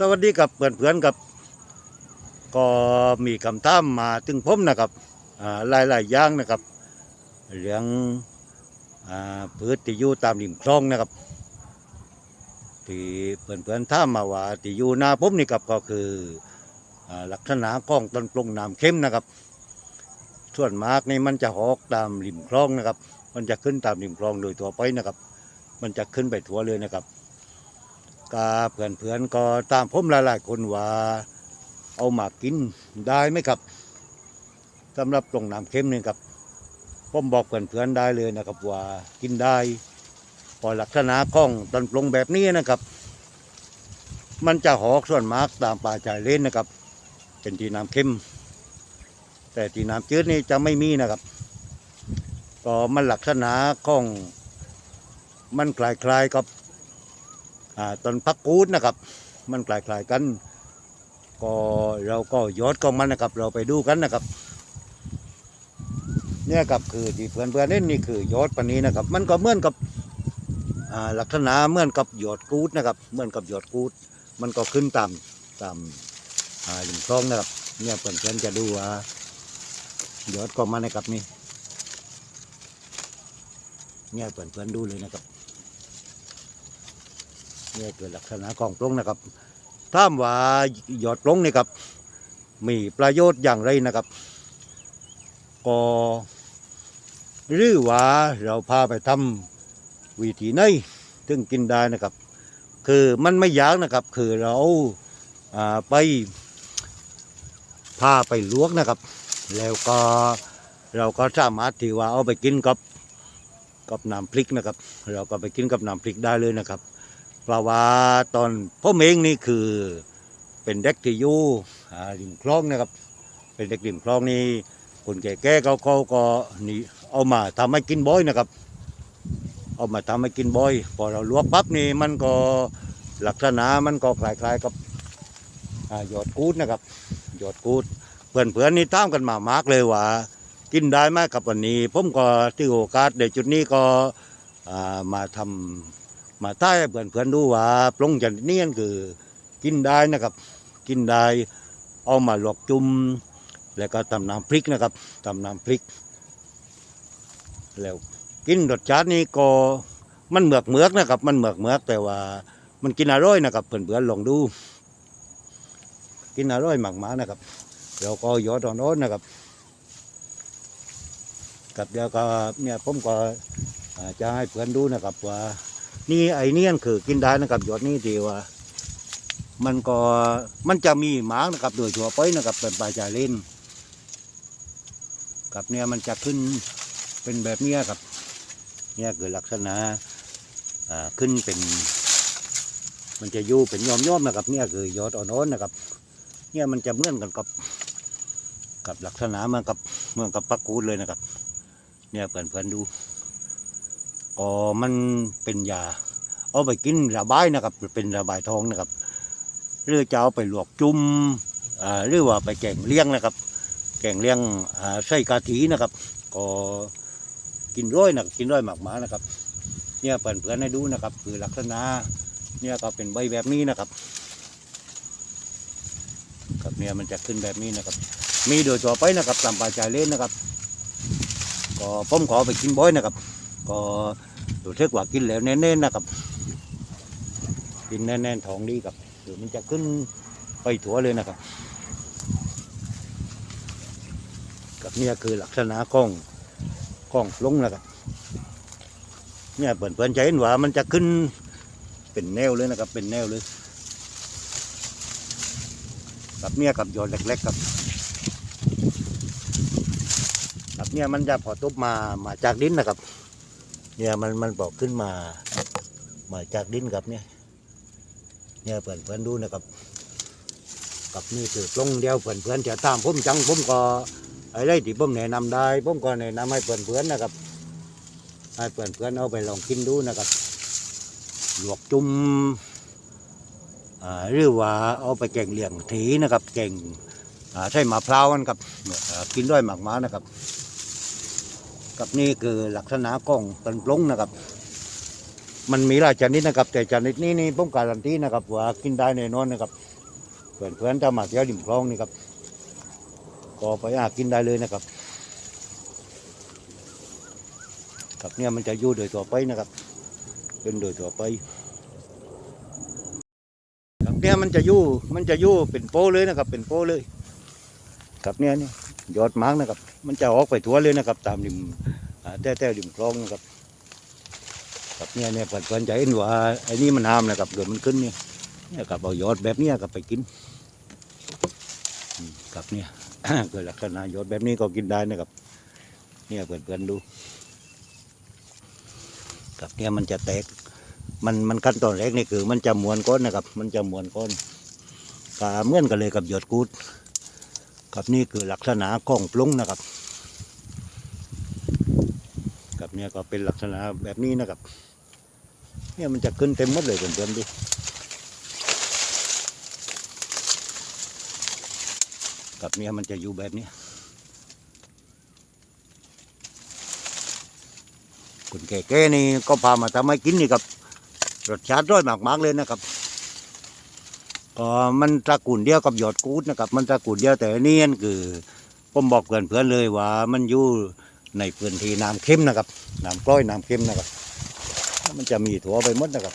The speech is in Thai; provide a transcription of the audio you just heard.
สวัสดีกับเพื่อนๆกับ ก็มีคำถามมาถึงผมนะครับอ่าหลายๆอย่างนะครับเรื่องพืชที่อยู่ตามริมคลองนะครับที่เพื่อนๆถามมาว่าที่อยู่หน้าผมนี่ครับก็คือลักษณะของต้นปลงน้ำเข้มนะครับ ส่วนมากนี่มันจะหอกตามริมคลองนะครับ มันจะขึ้นตามริมคลองโดยตัวไปนะครับ มันจะขึ้นไปทั่วเลยนะครับ กาเพื่อนๆก็ตามผมหลายๆคนว่า เอาหมากกินได้ไหมครับสำหรับตรงน้ำเค็มนี่ครับผมบอกเพื่อนๆได้เลยนะครับ ว่ากินได้พอลักษณะของต้นปลงแบบนี้นะครับ มันจะหอกส่วนมากตามป่าชายเลนนะครับ เป็นที่น้ำเค็ม แต่ที่น้ำจืดนี่จะไม่มีนะครับ ก็มันลักษณะของ มันคล้ายๆกับ ต้นพักกูดนะครับ มันคล้ายๆกัน ก็เราก็ยอดของมันนะครับ เราไปดูกันนะครับ เนี่ยครับคือที่เพื่อนเพื่อนๆเล่นนี่คือยอดปันนี้นะครับ มันก็เหมือนกับลักษณะเหมือนกับยอดกูดนะครับ เหมือนกับยอดกูด มันก็ขึ้นตามตามอ่าริมคลองนะครับ เนี่ยเพื่อนเพื่อนๆจะดูว่ายอดของมันนะครับนี่เนี่ยเพื่อนเพื่อนๆดูเลยนะครับ เนี่ยคือลักษณะของปลงนะครับถ้ามว่าหยอดปลงนี่ครับมีประโยชน์อย่างไรนะครับก็หรือว่าเราพาไปทำวิธีไหนถึงกินได้นะครับ คือมันไม่ยากนะครับ คือเราาไปพาไปลวกนะครับ แล้วก็เราก็สามารถที่ว่าเอาไปกินกับกับน้ำพริกนะครับ เราก็ไปกินกับน้ำพริกได้เลยนะครับ เพราะว่าตอนผมเองนี่คือเป็นเด็กที่อยู่อ่าริมคลองนะครับ เป็นเด็กริมคลองนี่คนแก่ๆเขาเขาก็นี่เอามาทำให้กินบ่อยนะครับ เอามาทำให้กินบ่อย พอเราลวกปั๊บนี่มันก็ลักษณะมันก็คล้ายๆกับอ่าหยอดกูดนะครับหยอดกูดเพื่อนๆนี่ตามกันมามากเลยว่ากินได้ไหมกับวันนี้ ผมก็ที่โอกาสในจุดนี้ก็มาทำ มาใต้เพื่อนเพื่อนดูว่าปลงจันเนียนคือกินได้นะครับ กินได้เอามาหลวกจุ่มแล้วก็ตำน้ำพริกนะครับตำน้ำพริก แล้วกินรสชาตินี้ก็มันเหมือกเหมือกนะครับ มันเหมือกเหมือกแต่ว่ามันกินอร่อยนะครับเพื่อนเพื่อนๆลองดู กินอร่อยมากๆนะครับแล้วก็ยอดอ่อนๆนะครับกับเดี๋ยวก็เนี่ยผมก็จะให้เพื่อนดูนะครับว่า นี่ไอเนียคือกินได้นะครับยอดนี้ดีว่า มันก็มันจะมีหมากนะครับ โดยทั่วไปนะครับเป็นปลาจาเล่นกับเนี่ยมันจะขึ้นเป็นแบบเนี้ยครับ เนี่ยคือลักษณะอ่าขึ้นเป็น มันจะยู่เป็นยอมยอมนะครับ เนี่ยคือยอดอ่อนๆนะครับ เนี่ยมันจะเหมือนกันกับ กับลักษณะมันกับเหมือนกับปักกูดเลยนะครับ เนี่ยเพื่อนๆดู ก็มันเป็นยา เอาไปกินระบายนะครับ เป็นระบายท้องนะครับหรือจะเอาไปลวกจุ่มหรือว่าไปแกงเลี้ยงนะครับ แกงเลี้ยงอ่าไส้กะทินะครับ ก็กินร้อยนะกินร้อยหมากหมานะครับ เนี่ยเพื่อนๆให้ดูนะครับ คือลักษณะเนี่ยก็เป็นใบแบบนี้นะครับครับเนี่ยมันจะขึ้นแบบนี้นะครับ มีโดยตัวไปนะครับตามปลาชายเล่นนะครับ ก็ผมขอไปกินบ่อยนะครับ ก็ รู้สึกว่ากินแล้วแน่นๆนะครับ กินแน่นๆท้องดีครับเดี๋ยวมันจะขึ้นไปถั่วเลยนะครับ กับเนี่ยคือลักษณะของของลงนะครับ เนี่ยเพื่อนๆจเห็นว่ามันจะขึ้นเป็นแนวเลยนะครับ เป็นแนวเลยกับเนี่ยกับยอดเล็กๆครับกับเนี่ยมันจะพอตบมามาจากดินนะครับ เนี่ยมันมันบอกขึ้นมามาจากดินครับเนี่ย เนี่ยเพื่อนเพื่อนดูนะครับ กับนี่คือปลงเดียวเพื่อนเพื่อนจะตามผมจังผมก็อะไรที่ผมแนะนำได้ผมก็แนะนำให้เพื่อนเพื่อนนะครับให้เพื่อนเพื่อนเอาไปลองกินดูนะครับหลวกจุ่มอ่าหรือว่าเอาไปแกงเหลี่ยงถีนะครับแกงอ่าใช่มะพร้าวกันครับกินด้วยหมากม้านะครับ กับนี่คือลักษณะของต้นปลงนะครับ มันมีหลายชนิดนะครับ แต่ชนิดนี้นี่ผมการันตีนะครับว่ากินได้แน่นอนนะครับเพื่อนเพื่อนๆจะมาเที่ยวริมคลองนี่ครับก็ไปหากินได้เลยนะครับครับเนี่ยมันจะอยู่โดยตัวไปนะครับ เป็นโดยตัวไปครับเนี่ยมันจะอยู่มันจะอยู่เป็นโป้เลยนะครับ เป็นโป้เลยครับเนี่ยนี่ยยอดมังนะครับ มันจะออกไปทั่วเลยนะครับ ตามริมอ่แต้ๆริมคลองนะครับครับเนี่ยเนี่ยเพื่อนๆจเห็นว่าไอ้นี่มันห้ามนะครับเกิดมันขึ้นเนี่ยเนี่ยกับเอายอดแบบเนี้ยกับไปกินอืมครับเนี่ยเกิดลักษณะยอดแบบนี้ก็กินได้นะครับ เนี่ยเพื่อนๆดูครับเนี่ยมันจะแตกมันมันขั้นตอนแรกนี่คือ มันจะมวนก้อนนะครับ มันจะมวนก้อนกาเมื่อนกันเลยกับหยดกูด ครับนี่คือลักษณะของปรุงนะครับ กับเนี่ยก็เป็นลักษณะแบบนี้นะครับ เนี่ยมันจะขึ้นเต็มหมดเลยเพื่อนๆดูกับเนี่ยมันจะอยู่แบบนี้คุณแก่ๆนี่ก็พามาทำให้กินนี่ครับรสชาติร้อยมากๆเลยนะครับ ก็มันตระกูลเดียวกับหยอดกูดนะครับ มันตระกูลเดียวแต่นี่นคือผมบอกเพื่อนๆเลยว่ามันอยู่ในพื้นที่น้ำเข้มนะครับน้ำกล้อยน้ำเข้มนะครับ มันจะมีถั่วไปหมดนะครับ